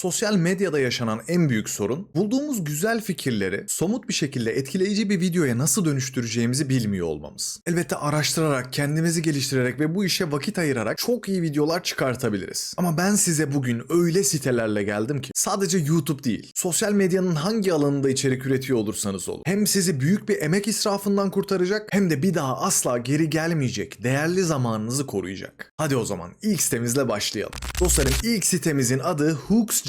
Sosyal medyada yaşanan en büyük sorun, bulduğumuz güzel fikirleri somut bir şekilde etkileyici bir videoya nasıl dönüştüreceğimizi bilmiyor olmamız. Elbette araştırarak, kendimizi geliştirerek ve bu işe vakit ayırarak çok iyi videolar çıkartabiliriz. Ama ben size bugün öyle sitelerle geldim ki sadece YouTube değil, sosyal medyanın hangi alanında içerik üretiyor olursanız olun. Hem sizi büyük bir emek israfından kurtaracak hem de bir daha asla geri gelmeyecek değerli zamanınızı koruyacak. Hadi o zaman ilk sitemizle başlayalım. Dostlarım ilk sitemizin adı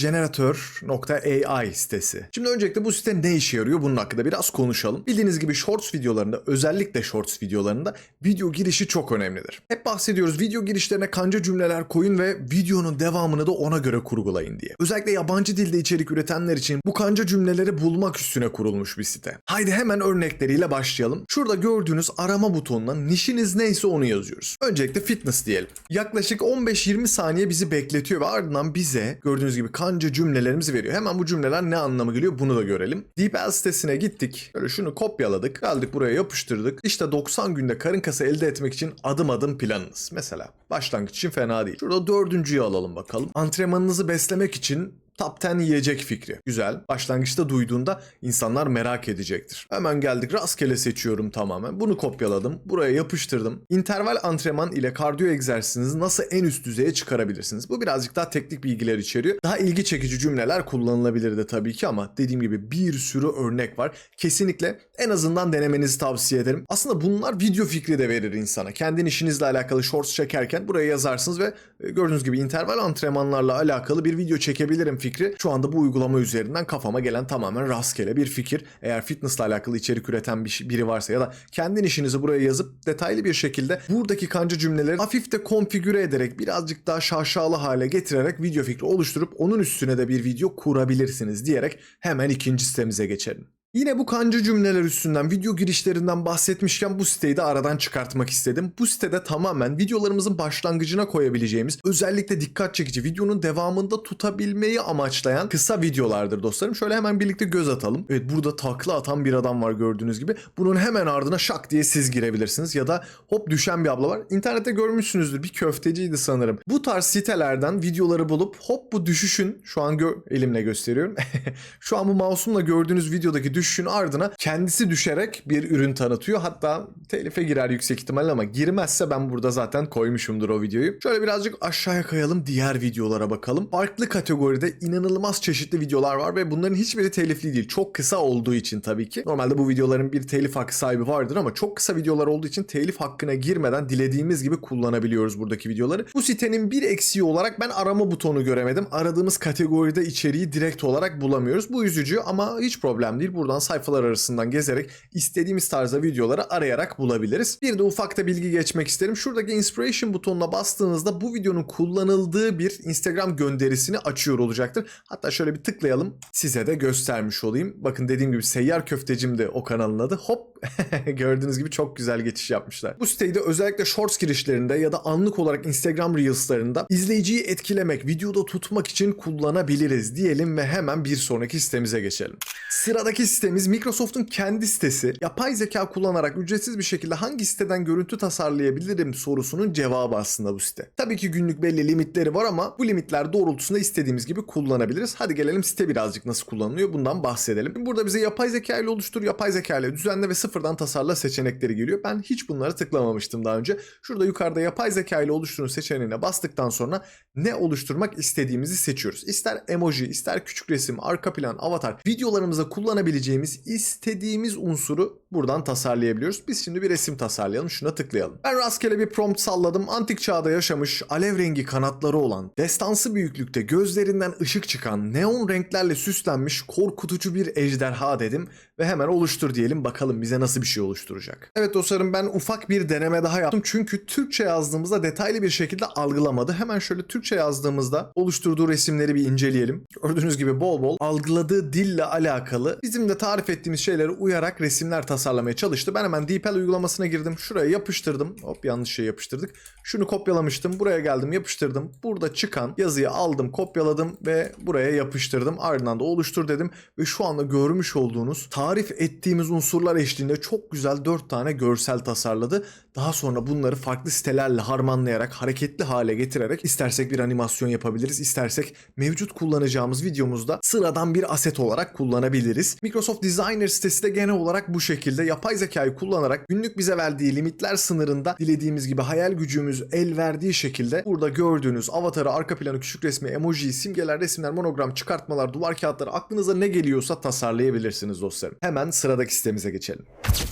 hooksgenerator.ai sitesi. Şimdi öncelikle bu site ne işe yarıyor bunun hakkında biraz konuşalım. Bildiğiniz gibi shorts videolarında özellikle shorts videolarında video girişi çok önemlidir. Hep bahsediyoruz video girişlerine kanca cümleler koyun ve videonun devamını da ona göre kurgulayın diye. Özellikle yabancı dilde içerik üretenler için bu kanca cümleleri bulmak üstüne kurulmuş bir site. Haydi hemen örnekleriyle başlayalım. Şurada gördüğünüz arama butonuna nişiniz neyse onu yazıyoruz. Öncelikle fitness diyelim. Yaklaşık 15-20 saniye bizi bekletiyor ve ardından bize gördüğünüz gibi kanca cümlelerimizi veriyor. Hemen bu cümleler ne anlama geliyor bunu da görelim. DeepL sitesine gittik. Böyle şunu kopyaladık. Geldik buraya yapıştırdık. İşte 90 günde karın kası elde etmek için adım adım planınız. Mesela başlangıç için fena değil. Şurada dördüncüyü alalım bakalım. Antrenmanınızı beslemek için Top 10 yiyecek fikri. Güzel. Başlangıçta duyduğunda insanlar merak edecektir. Hemen geldik rastgele seçiyorum tamamen. Bunu kopyaladım. Buraya yapıştırdım. İnterval antrenman ile kardiyo egzersizinizi nasıl en üst düzeye çıkarabilirsiniz? Bu birazcık daha teknik bilgiler içeriyor. Daha ilgi çekici cümleler kullanılabilir de tabii ki ama dediğim gibi bir sürü örnek var. Kesinlikle en azından denemenizi tavsiye ederim. Aslında bunlar video fikri de verir insana. Kendi işinizle alakalı shorts çekerken buraya yazarsınız ve e, gördüğünüz gibi interval antrenmanlarla alakalı bir video çekebilirim fikri şu anda bu uygulama üzerinden kafama gelen tamamen rastgele bir fikir. Eğer fitnessla alakalı içerik üreten bir, biri varsa ya da kendi işinizi buraya yazıp detaylı bir şekilde buradaki kanca cümleleri hafif de konfigüre ederek birazcık daha şaşalı hale getirerek video fikri oluşturup onun üstüne de bir video kurabilirsiniz diyerek hemen ikinci sitemize geçelim. Yine bu kanca cümleler üstünden video girişlerinden bahsetmişken bu siteyi de aradan çıkartmak istedim. Bu sitede tamamen videolarımızın başlangıcına koyabileceğimiz özellikle dikkat çekici videonun devamında tutabilmeyi amaçlayan kısa videolardır dostlarım. Şöyle hemen birlikte göz atalım. Evet burada takla atan bir adam var gördüğünüz gibi. Bunun hemen ardına şak diye siz girebilirsiniz ya da hop düşen bir abla var. İnternette görmüşsünüzdür bir köfteciydi sanırım. Bu tarz sitelerden videoları bulup hop bu düşüşün şu an gö- elimle gösteriyorum. şu an bu mouse'umla gördüğünüz videodaki düşüşün ardına kendisi düşerek bir ürün tanıtıyor. Hatta telife girer yüksek ihtimalle ama girmezse ben burada zaten koymuşumdur o videoyu. Şöyle birazcık aşağıya kayalım diğer videolara bakalım. Farklı kategoride inanılmaz çeşitli videolar var ve bunların hiçbiri telifli değil. Çok kısa olduğu için tabii ki. Normalde bu videoların bir telif hakkı sahibi vardır ama çok kısa videolar olduğu için telif hakkına girmeden dilediğimiz gibi kullanabiliyoruz buradaki videoları. Bu sitenin bir eksiği olarak ben arama butonu göremedim. Aradığımız kategoride içeriği direkt olarak bulamıyoruz. Bu üzücü ama hiç problem değil. Buradan sayfalar arasından gezerek istediğimiz tarzda videoları arayarak bulabiliriz. Bir de ufakta bilgi geçmek isterim. Şuradaki inspiration butonuna bastığınızda bu videonun kullanıldığı bir Instagram gönderisini açıyor olacaktır. Hatta şöyle bir tıklayalım. Size de göstermiş olayım. Bakın dediğim gibi Seyyar Köftecim de o kanalın adı. Hop gördüğünüz gibi çok güzel geçiş yapmışlar. Bu siteyi özellikle shorts girişlerinde ya da anlık olarak Instagram Reels'larında izleyiciyi etkilemek, videoda tutmak için kullanabiliriz diyelim ve hemen bir sonraki sitemize geçelim. Sıradaki sitemiz Microsoft'un kendi sitesi. Yapay zeka kullanarak ücretsiz bir şekilde hangi siteden görüntü tasarlayabilirim sorusunun cevabı aslında bu site. Tabii ki günlük belli limitleri var ama bu limitler doğrultusunda istediğimiz gibi kullanabiliriz. Hadi gelelim site birazcık nasıl kullanılıyor bundan bahsedelim. Burada bize yapay zeka ile oluştur, yapay zeka ile düzenle ve sıfırdan tasarla seçenekleri geliyor. Ben hiç bunları tıklamamıştım daha önce. Şurada yukarıda yapay zeka ile oluşturun seçeneğine bastıktan sonra ne oluşturmak istediğimizi seçiyoruz. İster emoji, ister küçük resim, arka plan, avatar videolarımıza kullanabileceğimiz istediğimiz unsuru buradan tasarlayabiliyoruz. Biz şimdi bir resim tasarlayalım. Şuna tıklayalım. Ben rastgele bir prompt salladım. Antik çağda yaşamış, alev rengi kanatları olan, destansı büyüklükte gözlerinden ışık çıkan, neon renklerle süslenmiş korkutucu bir ejderha dedim ve hemen oluştur diyelim bakalım bize nasıl bir şey oluşturacak. Evet dostlarım ben ufak bir deneme daha yaptım çünkü Türkçe yazdığımızda detaylı bir şekilde algılamadı. Hemen şöyle Türkçe yazdığımızda oluşturduğu resimleri bir inceleyelim. Gördüğünüz gibi bol bol algıladığı dille alakalı bizim de tarif ettiğimiz şeylere uyarak resimler tasarlamaya çalıştı. Ben hemen DeepL uygulamasına girdim. Şuraya yapıştırdım. Hop yanlış şey yapıştırdık. Şunu kopyalamıştım. Buraya geldim yapıştırdım. Burada çıkan yazıyı aldım kopyaladım ve buraya yapıştırdım. Ardından da oluştur dedim. Ve şu anda görmüş olduğunuz tarif ettiğimiz unsurlar eşliğinde çok güzel 4 tane görsel tasarladı. Daha sonra bunları farklı sitelerle harmanlayarak hareketli hale getirerek istersek bir animasyon yapabiliriz. istersek mevcut kullanacağımız videomuzda sıradan bir aset olarak kullanabiliriz. Microsoft Designer sitesi de genel olarak bu şekilde yapay zekayı kullanarak günlük bize verdiği limitler sınırında dilediğimiz gibi hayal gücümüz el verdiği şekilde burada gördüğünüz avatarı, arka planı, küçük resmi, emoji, simgeler, resimler, monogram, çıkartmalar, duvar kağıtları aklınıza ne geliyorsa tasarlayabilirsiniz dostlarım. Hemen sıradaki sitemize geçelim.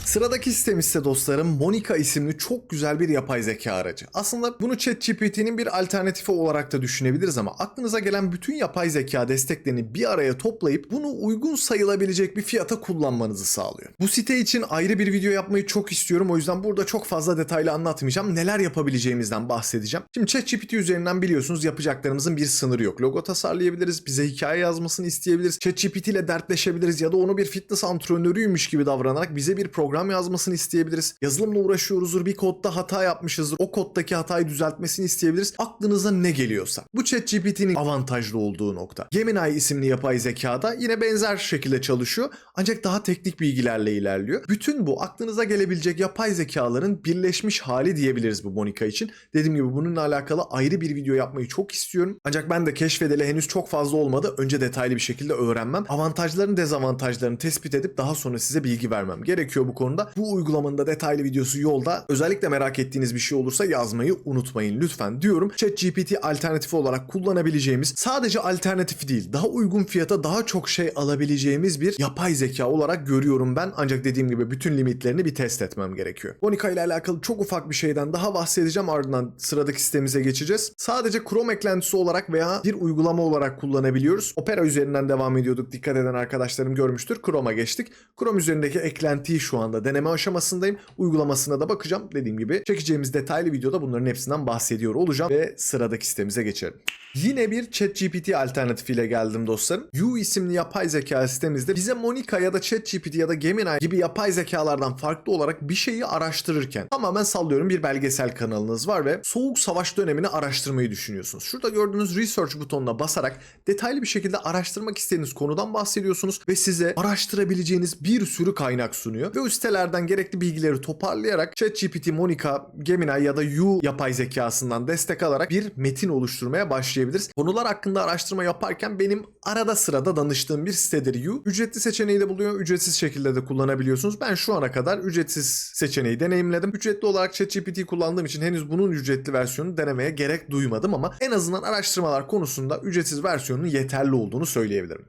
Sıradaki sitemiz ise dostlarım Monica isimli çok güzel bir yapay zeka aracı. Aslında bunu ChatGPT'nin bir alternatifi olarak da düşünebiliriz ama aklınıza gelen bütün yapay zeka desteklerini bir araya toplayıp bunu uygun sayılabilecek bir fiyata kullanmanızı sağlıyor. Bu site için ayrı bir video yapmayı çok istiyorum o yüzden burada çok fazla detaylı anlatmayacağım. Neler yapabileceğimizden bahsedeceğim. Şimdi ChatGPT üzerinden biliyorsunuz yapacaklarımızın bir sınırı yok. Logo tasarlayabiliriz, bize hikaye yazmasını isteyebiliriz, ChatGPT ile dertleşebiliriz ya da onu bir fitness antrenörüymüş gibi davranarak bize bir program yazmasını isteyebiliriz. Yazılımla uğraşıyoruzdur, bir kodda hata yapmışızdır, o koddaki hatayı düzeltmesini isteyebiliriz. Aklınıza ne geliyorsa. Bu ChatGPT'nin avantajlı olduğu nokta. Gemini isimli yapay zekada yine benzer şekilde çalışıyor ancak daha teknik bilgilerle ilerliyor. Bütün bu aklınıza gelebilecek yapay zekaların birleşmiş hali diyebiliriz bu Monica için. Dediğim gibi bununla alakalı ayrı bir video yapmayı çok istiyorum. Ancak ben de keşfedeli henüz çok fazla olmadı. Önce detaylı bir şekilde öğrenmem. Avantajlarını dezavantajlarını tespit edip daha sonra size bilgi vermem gerekiyor bu konuda. Bu uygulamanın da detaylı videosu yolda. Özellikle merak ettiğiniz bir şey olursa yazmayı unutmayın lütfen diyorum. ChatGPT alternatifi olarak kullanabileceğimiz sadece alternatifi değil daha uygun fiyata daha çok şey alabileceğimiz bir yapay zeka olarak görüyorum ben. Ancak dediğim gibi bütün limitlerini bir test etmem gerekiyor. Monica ile alakalı çok ufak bir şeyden daha bahsedeceğim ardından sıradaki sitemize geçeceğiz. Sadece Chrome eklentisi olarak veya bir uygulama olarak kullanabiliyoruz. Opera üzerinden devam ediyorduk. Dikkat eden arkadaşlarım görmüştür. Chrome'a geçtik. Chrome üzerindeki eklentiyi şu anda deneme aşamasındayım. Uygulamasına da bakacağım. Dediğim gibi çekeceğimiz detaylı videoda bunların hepsinden bahsediyor olacağım ve sıradaki sitemize geçelim. Yine bir ChatGPT alternatifiyle geldim dostlarım. U isimli yapay zeka sitemizde bize Monica ya da ChatGPT ya da Gemini gibi yapay zekalardan farklı olarak bir şeyi araştırırken tamamen sallıyorum bir belgesel kanalınız var ve Soğuk Savaş dönemini araştırmayı düşünüyorsunuz. Şurada gördüğünüz Research butonuna basarak detaylı bir şekilde araştırmak istediğiniz konudan bahsediyorsunuz ve size araştırabileceğiniz bir sürü kaynak sunuyor. Ve o sitelerden gerekli bilgileri toparlayarak ChatGPT, Monica, Gemini ya da U yapay zekasından destek alarak bir metin oluşturmaya başlayabiliriz. Konular hakkında araştırma yaparken benim arada sırada danıştığım bir sitedir U. Ücretli seçeneği de buluyor, ücretsiz şekilde de kullanabiliyorsunuz. Ben şu ana kadar ücretsiz seçeneği deneyimledim. Ücretli olarak ChatGPT kullandığım için henüz bunun ücretli versiyonunu denemeye gerek duymadım ama en azından araştırmalar konusunda ücretsiz versiyonun yeterli olduğunu söyleyebilirim.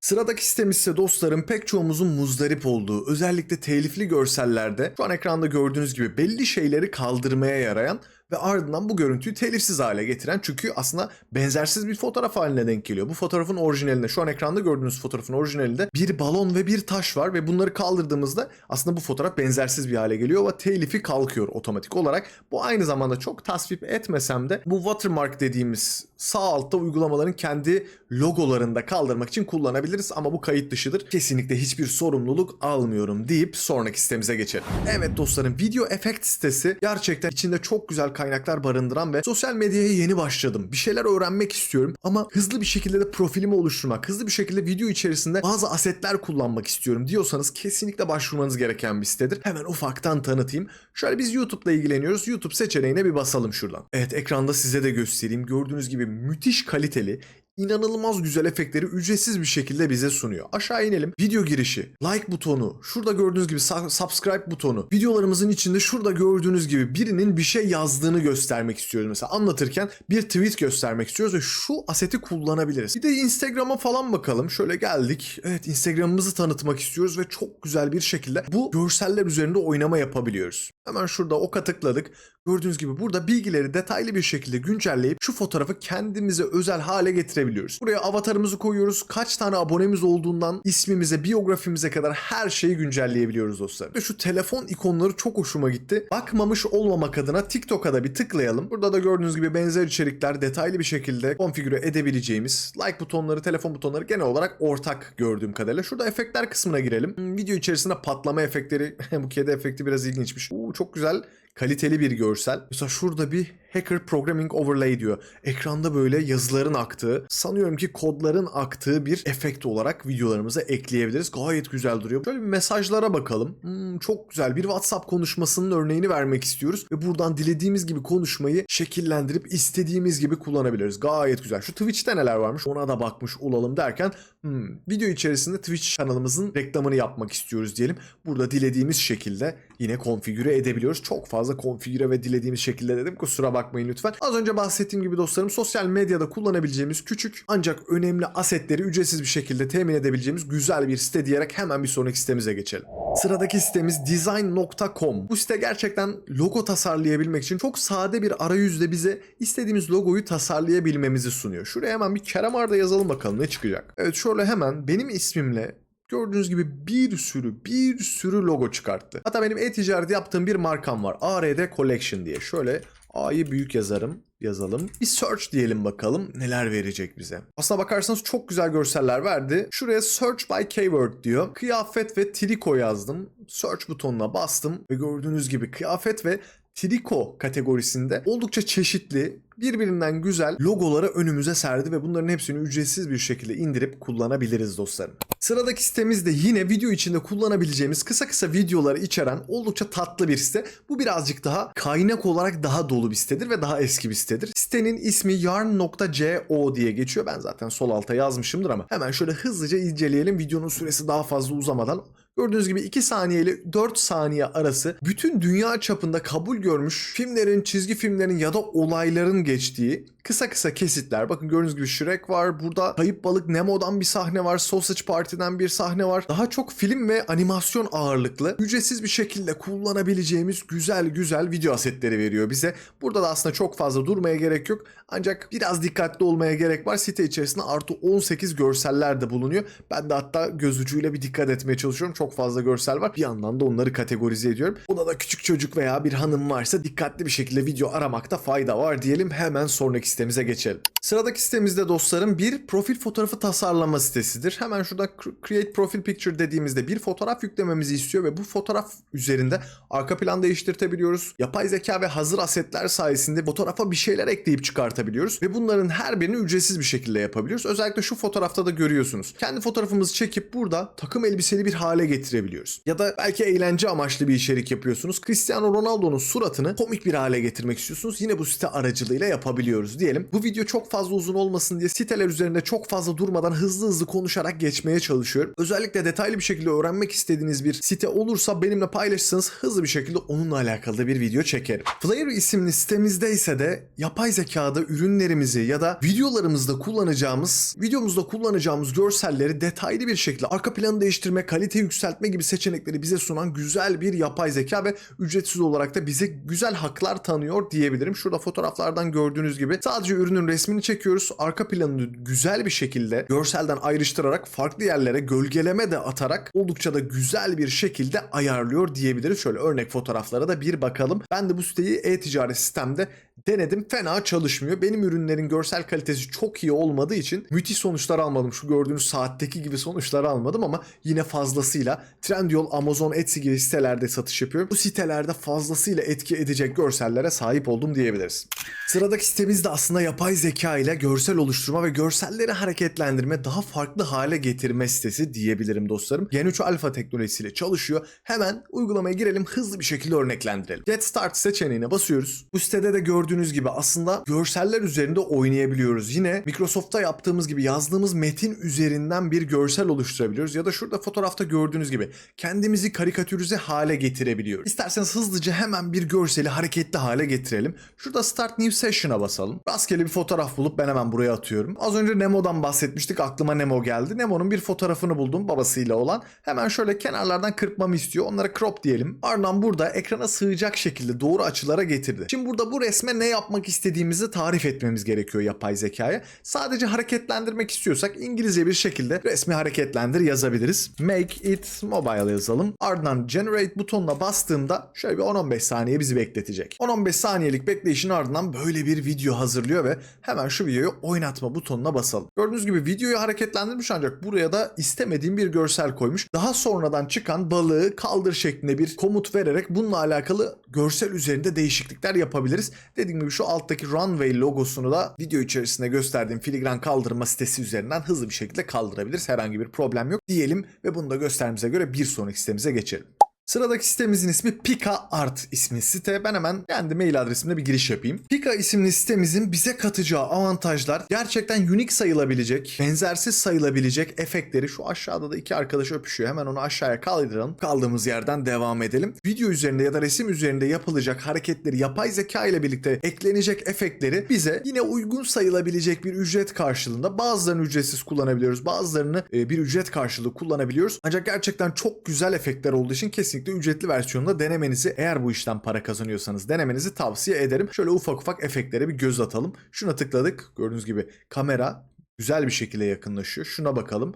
Sıradaki sitemiz ise dostlarım pek çoğumuzun muzdarip olduğu özellikle telifli görsellerde şu an ekranda gördüğünüz gibi belli şeyleri kaldırmaya yarayan ve ardından bu görüntüyü telifsiz hale getiren çünkü aslında benzersiz bir fotoğraf haline denk geliyor. Bu fotoğrafın orijinalinde şu an ekranda gördüğünüz fotoğrafın orijinalinde bir balon ve bir taş var ve bunları kaldırdığımızda aslında bu fotoğraf benzersiz bir hale geliyor ve telifi kalkıyor otomatik olarak. Bu aynı zamanda çok tasvip etmesem de bu watermark dediğimiz sağ altta uygulamaların kendi logolarında kaldırmak için kullanabiliriz ama bu kayıt dışıdır. Kesinlikle hiçbir sorumluluk almıyorum deyip sonraki sitemize geçelim. Evet dostlarım video efekt sitesi gerçekten içinde çok güzel kaynaklar barındıran ve sosyal medyaya yeni başladım. Bir şeyler öğrenmek istiyorum ama hızlı bir şekilde de profilimi oluşturmak, hızlı bir şekilde video içerisinde bazı asetler kullanmak istiyorum diyorsanız kesinlikle başvurmanız gereken bir sitedir. Hemen ufaktan tanıtayım. Şöyle biz YouTube'la ilgileniyoruz. YouTube seçeneğine bir basalım şuradan. Evet ekranda size de göstereyim. Gördüğünüz gibi müthiş kaliteli inanılmaz güzel efektleri ücretsiz bir şekilde bize sunuyor. Aşağı inelim. Video girişi, like butonu, şurada gördüğünüz gibi subscribe butonu. Videolarımızın içinde şurada gördüğünüz gibi birinin bir şey yazdığını göstermek istiyoruz. Mesela anlatırken bir tweet göstermek istiyoruz ve şu aseti kullanabiliriz. Bir de Instagram'a falan bakalım. Şöyle geldik. Evet Instagram'ımızı tanıtmak istiyoruz ve çok güzel bir şekilde bu görseller üzerinde oynama yapabiliyoruz. Hemen şurada oka tıkladık. Gördüğünüz gibi burada bilgileri detaylı bir şekilde güncelleyip şu fotoğrafı kendimize özel hale getirebiliriz değiştirebiliyoruz. Buraya avatarımızı koyuyoruz. Kaç tane abonemiz olduğundan ismimize, biyografimize kadar her şeyi güncelleyebiliyoruz dostlar. Ve şu telefon ikonları çok hoşuma gitti. Bakmamış olmamak adına TikTok'a da bir tıklayalım. Burada da gördüğünüz gibi benzer içerikler detaylı bir şekilde konfigüre edebileceğimiz like butonları, telefon butonları genel olarak ortak gördüğüm kadarıyla. Şurada efektler kısmına girelim. Hmm, video içerisinde patlama efektleri, bu kedi efekti biraz ilginçmiş. Oo, çok güzel kaliteli bir görsel. Mesela şurada bir Hacker Programming Overlay diyor. Ekranda böyle yazıların aktığı, sanıyorum ki kodların aktığı bir efekt olarak videolarımıza ekleyebiliriz. Gayet güzel duruyor. Şöyle bir mesajlara bakalım. Hmm, çok güzel. Bir WhatsApp konuşmasının örneğini vermek istiyoruz ve buradan dilediğimiz gibi konuşmayı şekillendirip istediğimiz gibi kullanabiliriz. Gayet güzel. Şu Twitch'te neler varmış ona da bakmış olalım derken hmm, video içerisinde Twitch kanalımızın reklamını yapmak istiyoruz diyelim. Burada dilediğimiz şekilde yine konfigüre edebiliyoruz. Çok fazla konfigüre ve dilediğimiz şekilde dedim. Kusura bakmayın lütfen. Az önce bahsettiğim gibi dostlarım sosyal medyada kullanabileceğimiz küçük ancak önemli asetleri ücretsiz bir şekilde temin edebileceğimiz güzel bir site diyerek hemen bir sonraki sitemize geçelim. Sıradaki sitemiz design.com. Bu site gerçekten logo tasarlayabilmek için çok sade bir arayüzle bize istediğimiz logoyu tasarlayabilmemizi sunuyor. Şuraya hemen bir Keramar'da yazalım bakalım ne çıkacak. Evet şöyle hemen benim ismimle Gördüğünüz gibi bir sürü bir sürü logo çıkarttı. Hatta benim e-ticaret yaptığım bir markam var. ARD Collection diye. Şöyle A'yı büyük yazarım yazalım. Bir search diyelim bakalım neler verecek bize. Aslına bakarsanız çok güzel görseller verdi. Şuraya search by keyword diyor. Kıyafet ve triko yazdım. Search butonuna bastım ve gördüğünüz gibi kıyafet ve triko kategorisinde oldukça çeşitli, birbirinden güzel logoları önümüze serdi ve bunların hepsini ücretsiz bir şekilde indirip kullanabiliriz dostlarım. Sıradaki sitemiz de yine video içinde kullanabileceğimiz kısa kısa videoları içeren oldukça tatlı bir site. Bu birazcık daha kaynak olarak daha dolu bir sitedir ve daha eski bir sitedir. Sitenin ismi yarn.co diye geçiyor. Ben zaten sol alta yazmışımdır ama hemen şöyle hızlıca inceleyelim videonun süresi daha fazla uzamadan. Gördüğünüz gibi 2 saniye ile 4 saniye arası bütün dünya çapında kabul görmüş filmlerin, çizgi filmlerin ya da olayların geçtiği kısa kısa kesitler. Bakın gördüğünüz gibi Shrek var. Burada Kayıp Balık Nemo'dan bir sahne var. Sausage Party'den bir sahne var. Daha çok film ve animasyon ağırlıklı. Ücretsiz bir şekilde kullanabileceğimiz güzel güzel video asetleri veriyor bize. Burada da aslında çok fazla durmaya gerek yok. Ancak biraz dikkatli olmaya gerek var. Site içerisinde artı 18 görseller de bulunuyor. Ben de hatta göz ucuyla bir dikkat etmeye çalışıyorum. Çok fazla görsel var. Bir yandan da onları kategorize ediyorum. Buna da küçük çocuk veya bir hanım varsa dikkatli bir şekilde video aramakta fayda var diyelim. Hemen sonraki sitemize geçelim. Sıradaki sitemizde dostlarım bir profil fotoğrafı tasarlama sitesidir. Hemen şurada Create Profile Picture dediğimizde bir fotoğraf yüklememizi istiyor ve bu fotoğraf üzerinde arka plan değiştirtebiliyoruz. Yapay zeka ve hazır asetler sayesinde fotoğrafa bir şeyler ekleyip çıkartabiliyoruz ve bunların her birini ücretsiz bir şekilde yapabiliyoruz. Özellikle şu fotoğrafta da görüyorsunuz. Kendi fotoğrafımızı çekip burada takım elbiseli bir hale getirebiliyoruz. Ya da belki eğlence amaçlı bir içerik yapıyorsunuz. Cristiano Ronaldo'nun suratını komik bir hale getirmek istiyorsunuz. Yine bu site aracılığıyla yapabiliyoruz diyelim. Bu video çok fazla uzun olmasın diye siteler üzerinde çok fazla durmadan hızlı hızlı konuşarak geçmeye çalışıyorum. Özellikle detaylı bir şekilde öğrenmek istediğiniz bir site olursa benimle paylaşırsanız hızlı bir şekilde onunla alakalı bir video çekerim. Flare isimli sitemizde ise de yapay zekada ürünlerimizi ya da videolarımızda kullanacağımız, videomuzda kullanacağımız görselleri detaylı bir şekilde arka planı değiştirme, kalite yükseltme gibi seçenekleri bize sunan güzel bir yapay zeka ve ücretsiz olarak da bize güzel haklar tanıyor diyebilirim. Şurada fotoğraflardan gördüğünüz gibi sadece ürünün resmini çekiyoruz. Arka planını güzel bir şekilde görselden ayrıştırarak farklı yerlere gölgeleme de atarak oldukça da güzel bir şekilde ayarlıyor diyebiliriz. Şöyle örnek fotoğraflara da bir bakalım. Ben de bu siteyi e-ticaret sistemde denedim. Fena çalışmıyor. Benim ürünlerin görsel kalitesi çok iyi olmadığı için müthiş sonuçlar almadım. Şu gördüğünüz saatteki gibi sonuçlar almadım ama yine fazlasıyla Trendyol, Amazon, Etsy gibi sitelerde satış yapıyorum. Bu sitelerde fazlasıyla etki edecek görsellere sahip oldum diyebiliriz. Sıradaki sitemiz de aslında yapay zeka ile görsel oluşturma ve görselleri hareketlendirme, daha farklı hale getirme sitesi diyebilirim dostlarım. Gen 3 alfa teknolojisiyle çalışıyor. Hemen uygulamaya girelim, hızlı bir şekilde örneklendirelim. Get Start seçeneğine basıyoruz. Bu sitede de gördüğünüz gibi aslında görseller üzerinde oynayabiliyoruz. Yine Microsoft'ta yaptığımız gibi yazdığımız metin üzerinden bir görsel oluşturabiliyoruz. Ya da şurada fotoğrafta gördüğünüz gibi kendimizi karikatürize hale getirebiliyoruz. İsterseniz hızlıca hemen bir görseli hareketli hale getirelim. Şurada Start New Session'a basalım. Rastgele bir fotoğraf bulup ben hemen buraya atıyorum. Az önce Nemo'dan bahsetmiştik. Aklıma Nemo geldi. Nemo'nun bir fotoğrafını buldum babasıyla olan. Hemen şöyle kenarlardan kırpmamı istiyor. Onlara crop diyelim. Ardından burada ekrana sığacak şekilde doğru açılara getirdi. Şimdi burada bu resme ne yapmak istediğimizi tarif etmemiz gerekiyor yapay zekaya. Sadece hareketlendirmek istiyorsak İngilizce bir şekilde resmi hareketlendir yazabiliriz. Make it mobile yazalım. Ardından generate butonuna bastığımda şöyle bir 10-15 saniye bizi bekletecek. 10-15 saniyelik bekleyişin ardından böyle bir video hazırlıyor ve hemen şu videoyu oynatma butonuna basalım. Gördüğünüz gibi videoyu hareketlendirmiş ancak buraya da istemediğim bir görsel koymuş. Daha sonradan çıkan balığı kaldır şeklinde bir komut vererek bununla alakalı görsel üzerinde değişiklikler yapabiliriz. Dediğim gibi şu alttaki runway logosunu da video içerisinde gösterdiğim filigran kaldırma sitesi üzerinden hızlı bir şekilde kaldırabiliriz. Herhangi bir problem yok diyelim ve bunu da göstermemize göre bir sonraki sitemize geçelim. Sıradaki sitemizin ismi Pika Art ismi site. Ben hemen kendi mail adresimle bir giriş yapayım. Pika isimli sitemizin bize katacağı avantajlar gerçekten unique sayılabilecek, benzersiz sayılabilecek efektleri şu aşağıda da iki arkadaş öpüşüyor. Hemen onu aşağıya kaydıralım. Kaldığımız yerden devam edelim. Video üzerinde ya da resim üzerinde yapılacak hareketleri yapay zeka ile birlikte eklenecek efektleri bize yine uygun sayılabilecek bir ücret karşılığında bazılarını ücretsiz kullanabiliyoruz. Bazılarını e, bir ücret karşılığı kullanabiliyoruz. Ancak gerçekten çok güzel efektler olduğu için kesinlikle ücretli versiyonunda denemenizi eğer bu işten para kazanıyorsanız denemenizi tavsiye ederim. Şöyle ufak ufak efektlere bir göz atalım. Şuna tıkladık. Gördüğünüz gibi kamera güzel bir şekilde yakınlaşıyor. Şuna bakalım.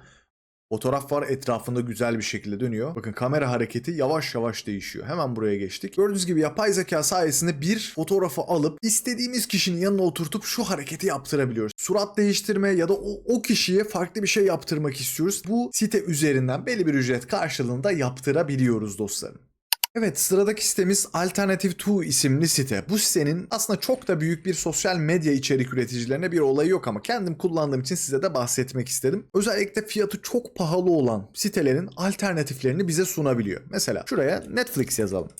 Fotoğraf var etrafında güzel bir şekilde dönüyor. Bakın kamera hareketi yavaş yavaş değişiyor. Hemen buraya geçtik. Gördüğünüz gibi yapay zeka sayesinde bir fotoğrafı alıp istediğimiz kişinin yanına oturtup şu hareketi yaptırabiliyoruz. Surat değiştirme ya da o, o kişiye farklı bir şey yaptırmak istiyoruz. Bu site üzerinden belli bir ücret karşılığında yaptırabiliyoruz dostlarım. Evet sıradaki sitemiz Alternative 2 isimli site. Bu sitenin aslında çok da büyük bir sosyal medya içerik üreticilerine bir olayı yok ama kendim kullandığım için size de bahsetmek istedim. Özellikle fiyatı çok pahalı olan sitelerin alternatiflerini bize sunabiliyor. Mesela şuraya Netflix yazalım.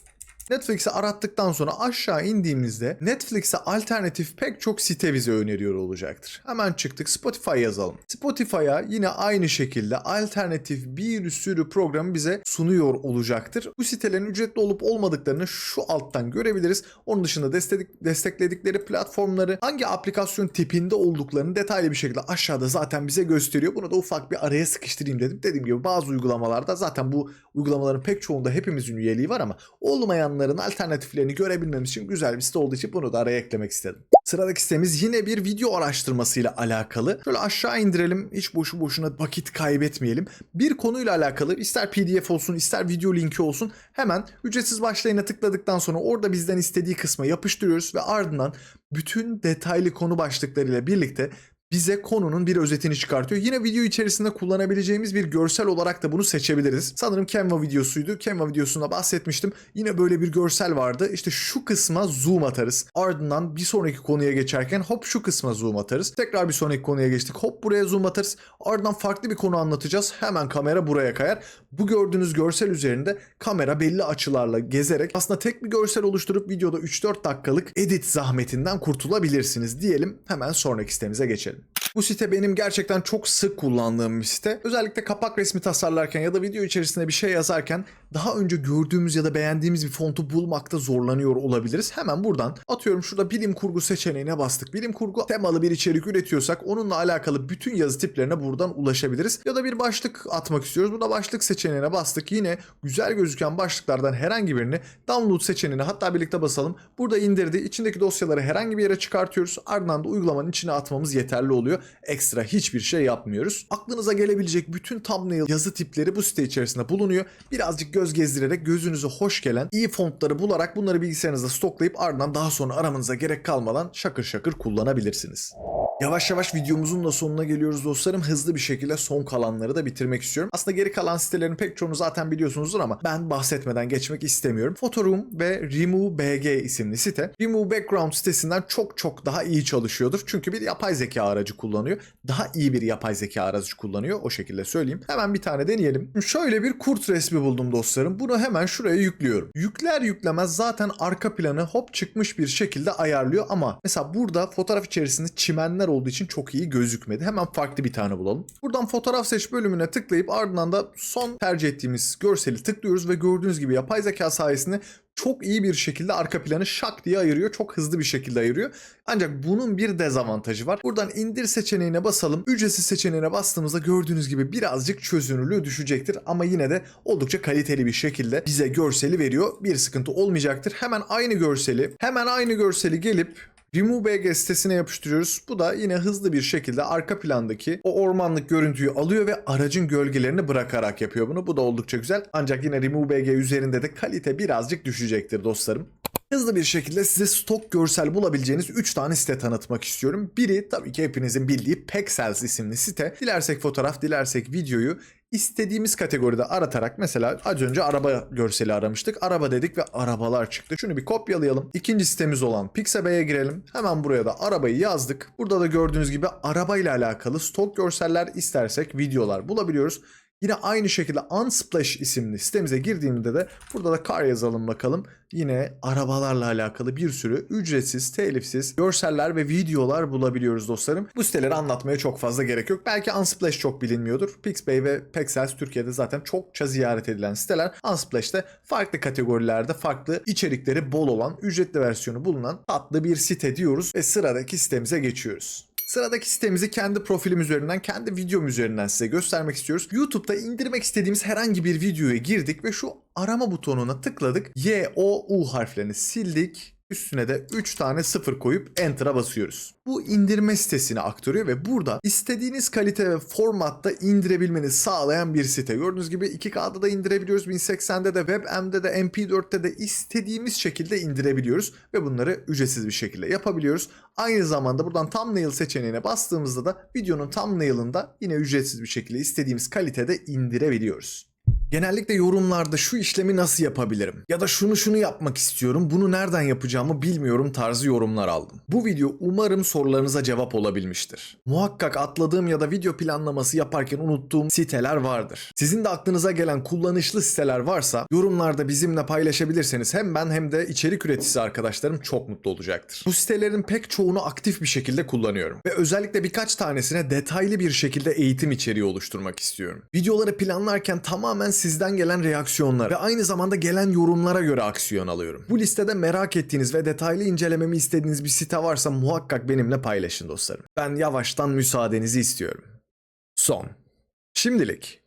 Netflix'i arattıktan sonra aşağı indiğimizde Netflix'e alternatif pek çok site bize öneriyor olacaktır. Hemen çıktık Spotify yazalım. Spotify'a yine aynı şekilde alternatif bir sürü programı bize sunuyor olacaktır. Bu sitelerin ücretli olup olmadıklarını şu alttan görebiliriz. Onun dışında destek, destekledikleri platformları hangi aplikasyon tipinde olduklarını detaylı bir şekilde aşağıda zaten bize gösteriyor. Bunu da ufak bir araya sıkıştırayım dedim. Dediğim gibi bazı uygulamalarda zaten bu uygulamaların pek çoğunda hepimizin üyeliği var ama olmayanların alternatiflerini görebilmemiz için güzel bir site olduğu için bunu da araya eklemek istedim. Sıradaki sitemiz yine bir video araştırmasıyla alakalı. Şöyle aşağı indirelim. Hiç boşu boşuna vakit kaybetmeyelim. Bir konuyla alakalı ister pdf olsun ister video linki olsun hemen ücretsiz başlayına tıkladıktan sonra orada bizden istediği kısma yapıştırıyoruz ve ardından bütün detaylı konu başlıklarıyla birlikte bize konunun bir özetini çıkartıyor. Yine video içerisinde kullanabileceğimiz bir görsel olarak da bunu seçebiliriz. Sanırım Canva videosuydu. Canva videosunda bahsetmiştim. Yine böyle bir görsel vardı. İşte şu kısma zoom atarız. Ardından bir sonraki konuya geçerken hop şu kısma zoom atarız. Tekrar bir sonraki konuya geçtik. Hop buraya zoom atarız. Ardından farklı bir konu anlatacağız. Hemen kamera buraya kayar. Bu gördüğünüz görsel üzerinde kamera belli açılarla gezerek aslında tek bir görsel oluşturup videoda 3-4 dakikalık edit zahmetinden kurtulabilirsiniz diyelim. Hemen sonraki sitemize geçelim. Bu site benim gerçekten çok sık kullandığım bir site. Özellikle kapak resmi tasarlarken ya da video içerisinde bir şey yazarken daha önce gördüğümüz ya da beğendiğimiz bir fontu bulmakta zorlanıyor olabiliriz. Hemen buradan atıyorum şurada bilim kurgu seçeneğine bastık. Bilim kurgu temalı bir içerik üretiyorsak onunla alakalı bütün yazı tiplerine buradan ulaşabiliriz. Ya da bir başlık atmak istiyoruz. Burada başlık seçeneğine bastık. Yine güzel gözüken başlıklardan herhangi birini download seçeneğine hatta birlikte basalım. Burada indirdi. İçindeki dosyaları herhangi bir yere çıkartıyoruz. Ardından da uygulamanın içine atmamız yeterli oluyor. Ekstra hiçbir şey yapmıyoruz. Aklınıza gelebilecek bütün thumbnail yazı tipleri bu site içerisinde bulunuyor. Birazcık göz gezdirerek gözünüze hoş gelen iyi fontları bularak bunları bilgisayarınızda stoklayıp ardından daha sonra aramanıza gerek kalmadan şakır şakır kullanabilirsiniz. Yavaş yavaş videomuzun da sonuna geliyoruz dostlarım. Hızlı bir şekilde son kalanları da bitirmek istiyorum. Aslında geri kalan sitelerin pek çoğunu zaten biliyorsunuzdur ama ben bahsetmeden geçmek istemiyorum. Photoroom ve Remove BG isimli site. Remove Background sitesinden çok çok daha iyi çalışıyordur. Çünkü bir yapay zeka aracı kullanıyor. Daha iyi bir yapay zeka aracı kullanıyor. O şekilde söyleyeyim. Hemen bir tane deneyelim. Şöyle bir kurt resmi buldum dostlarım. Bunu hemen şuraya yüklüyorum. Yükler yüklemez zaten arka planı hop çıkmış bir şekilde ayarlıyor ama mesela burada fotoğraf içerisinde çimenler olduğu için çok iyi gözükmedi. Hemen farklı bir tane bulalım. Buradan fotoğraf seç bölümüne tıklayıp ardından da son tercih ettiğimiz görseli tıklıyoruz ve gördüğünüz gibi yapay zeka sayesinde çok iyi bir şekilde arka planı şak diye ayırıyor. Çok hızlı bir şekilde ayırıyor. Ancak bunun bir dezavantajı var. Buradan indir seçeneğine basalım. Ücretsiz seçeneğine bastığımızda gördüğünüz gibi birazcık çözünürlüğü düşecektir. Ama yine de oldukça kaliteli bir şekilde bize görseli veriyor. Bir sıkıntı olmayacaktır. Hemen aynı görseli, hemen aynı görseli gelip Remove BG sitesine yapıştırıyoruz. Bu da yine hızlı bir şekilde arka plandaki o ormanlık görüntüyü alıyor ve aracın gölgelerini bırakarak yapıyor bunu. Bu da oldukça güzel. Ancak yine Remove BG üzerinde de kalite birazcık düşecektir dostlarım. Hızlı bir şekilde size stok görsel bulabileceğiniz 3 tane site tanıtmak istiyorum. Biri tabii ki hepinizin bildiği Pexels isimli site. Dilersek fotoğraf, dilersek videoyu istediğimiz kategoride aratarak mesela az önce araba görseli aramıştık. Araba dedik ve arabalar çıktı. Şunu bir kopyalayalım. İkinci sitemiz olan Pixabay'e girelim. Hemen buraya da arabayı yazdık. Burada da gördüğünüz gibi arabayla alakalı stok görseller istersek videolar bulabiliyoruz. Yine aynı şekilde Unsplash isimli sitemize girdiğimde de burada da kar yazalım bakalım. Yine arabalarla alakalı bir sürü ücretsiz, telifsiz görseller ve videolar bulabiliyoruz dostlarım. Bu siteleri anlatmaya çok fazla gerek yok. Belki Unsplash çok bilinmiyordur. Pixpay ve Pexels Türkiye'de zaten çokça ziyaret edilen siteler. Unsplash'te farklı kategorilerde farklı içerikleri bol olan, ücretli versiyonu bulunan tatlı bir site diyoruz ve sıradaki sitemize geçiyoruz. Sıradaki sitemizi kendi profilim üzerinden, kendi videom üzerinden size göstermek istiyoruz. YouTube'da indirmek istediğimiz herhangi bir videoya girdik ve şu arama butonuna tıkladık. Y, O, U harflerini sildik. Üstüne de 3 tane sıfır koyup Enter'a basıyoruz. Bu indirme sitesine aktarıyor ve burada istediğiniz kalite ve formatta indirebilmenizi sağlayan bir site. Gördüğünüz gibi 2K'da da indirebiliyoruz. 1080'de de WebM'de de MP4'te de istediğimiz şekilde indirebiliyoruz ve bunları ücretsiz bir şekilde yapabiliyoruz. Aynı zamanda buradan thumbnail seçeneğine bastığımızda da videonun thumbnail'ında yine ücretsiz bir şekilde istediğimiz kalitede indirebiliyoruz. Genellikle yorumlarda şu işlemi nasıl yapabilirim ya da şunu şunu yapmak istiyorum bunu nereden yapacağımı bilmiyorum tarzı yorumlar aldım. Bu video umarım sorularınıza cevap olabilmiştir. Muhakkak atladığım ya da video planlaması yaparken unuttuğum siteler vardır. Sizin de aklınıza gelen kullanışlı siteler varsa yorumlarda bizimle paylaşabilirseniz hem ben hem de içerik üreticisi arkadaşlarım çok mutlu olacaktır. Bu sitelerin pek çoğunu aktif bir şekilde kullanıyorum ve özellikle birkaç tanesine detaylı bir şekilde eğitim içeriği oluşturmak istiyorum. Videoları planlarken tamamen sizden gelen reaksiyonlar ve aynı zamanda gelen yorumlara göre aksiyon alıyorum. Bu listede merak ettiğiniz ve detaylı incelememi istediğiniz bir site varsa muhakkak benimle paylaşın dostlarım. Ben yavaştan müsaadenizi istiyorum. Son. Şimdilik